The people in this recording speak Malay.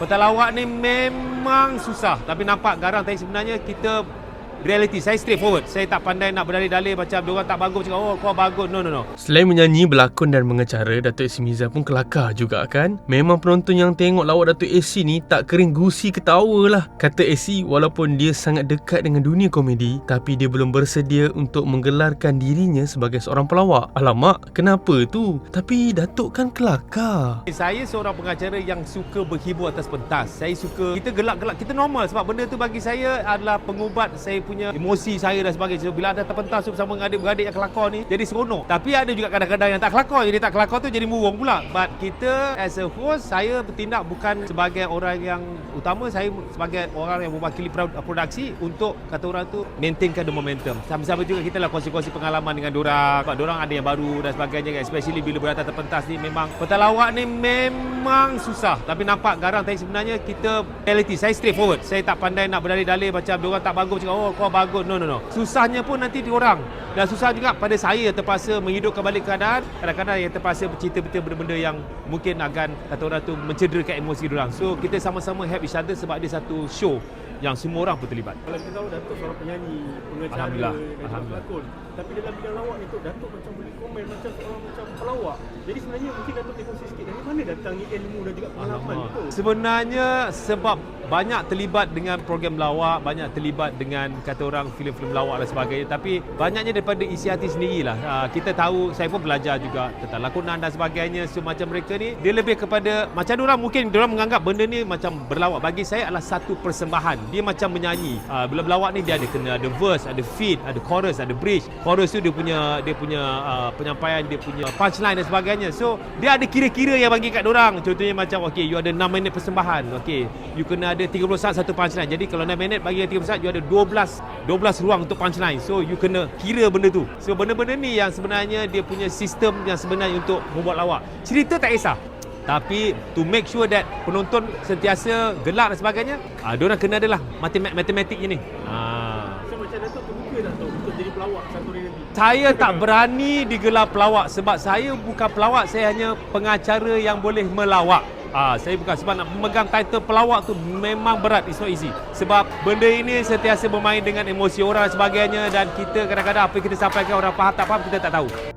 Petalawak ni memang susah. Tapi nampak garang tapi sebenarnya kita reality saya straightforward. Saya tak pandai nak berdalih-dalih macam dia orang tak bagus cakap oh kau bagus. No no no. Selain menyanyi, berlakon dan mengecara, Datuk AC Miza pun kelakar juga kan? Memang penonton yang tengok lawak Datuk AC ni tak kering gusi ketawa lah. Kata AC, walaupun dia sangat dekat dengan dunia komedi, tapi dia belum bersedia untuk menggelarkan dirinya sebagai seorang pelawak. Alamak, kenapa tu? Tapi Datuk kan kelakar. Saya seorang pengacara yang suka berhibur atas pentas. Saya suka kita gelak-gelak kita normal sebab benda tu bagi saya adalah pengubat saya punya emosi saya dan sebagainya. So, bila ada terpentas tu bersama dengan adik-beradik yang kelakar ni jadi seronok. Tapi ada juga kadang-kadang yang tak kelakar. Jadi tak kelakar tu jadi murung pula. But kita as a host saya bertindak bukan sebagai orang yang utama saya sebagai orang yang mewakili pro- produksi untuk kata orang tu maintainkan the momentum. Sama-sama juga kita lah kongsi-kongsi pengalaman dengan dorang. Sebab dorang ada yang baru dan sebagainya kan. Especially bila berada terpentas ni memang petalawak ni memang susah. Tapi nampak garang tapi sebenarnya kita reality. Saya straightforward. Saya tak pandai nak berdalih-dalih macam dorang tak bagus cakap oh kau bagus. No no no. Susahnya pun nanti di orang. Dan susah juga pada saya terpaksa menghidupkan balik keadaan. Kadang-kadang yang terpaksa bercerita betul benda-benda yang mungkin akan kata orang tu mencederakan emosi dorang. So kita sama-sama help each other sebab dia satu show yang semua orang pun terlibat. Kalau kita tahu Datuk seorang penyanyi, pengacara Alhamdulillah. dan Alhamdulillah. pelakon. Tapi dalam bidang lawak ni Datuk macam boleh komen macam seorang macam pelawak. Jadi sebenarnya mungkin Datuk berkongsi sikit dari mana datangnya ilmu dan juga pengalaman Alamak. tu. Sebenarnya sebab banyak terlibat dengan program lawak, banyak terlibat dengan kata orang filem-filem lawak dan sebagainya. Tapi banyaknya daripada isi hati sendirilah. Uh, kita tahu, saya pun belajar juga tentang lakonan dan sebagainya. So macam mereka ni, dia lebih kepada, macam orang mungkin orang menganggap benda ni macam berlawak. Bagi saya adalah satu persembahan. Dia macam menyanyi. Uh, bila berlawak ni dia ada kena ada verse, ada feed, ada chorus, ada bridge. Chorus tu dia punya dia punya uh, penyampaian, dia punya punchline dan sebagainya. So dia ada kira-kira yang bagi kat orang. Contohnya macam okay, you ada 6 minit persembahan. Okay, you kena ada 30 saat satu punchline. Jadi kalau 6 minit bagi 30 saat you ada 12 12 ruang untuk punchline. So you kena kira benda tu. So benda-benda ni yang sebenarnya dia punya sistem yang sebenarnya untuk membuat lawak. Cerita tak kisah. Tapi to make sure that penonton sentiasa gelak dan sebagainya, ah dia orang kena adalah matematik matematiknya ni. Ah. So macam Datuk terbuka tak Tok untuk jadi pelawak satu hari nanti? Saya tak berani digelar pelawak sebab saya bukan pelawak, saya hanya pengacara yang boleh melawak. Ah, saya bukan sebab nak memegang title pelawak tu memang berat, it's not easy. Sebab benda ini sentiasa bermain dengan emosi orang dan sebagainya dan kita kadang-kadang apa yang kita sampaikan orang faham tak faham kita tak tahu.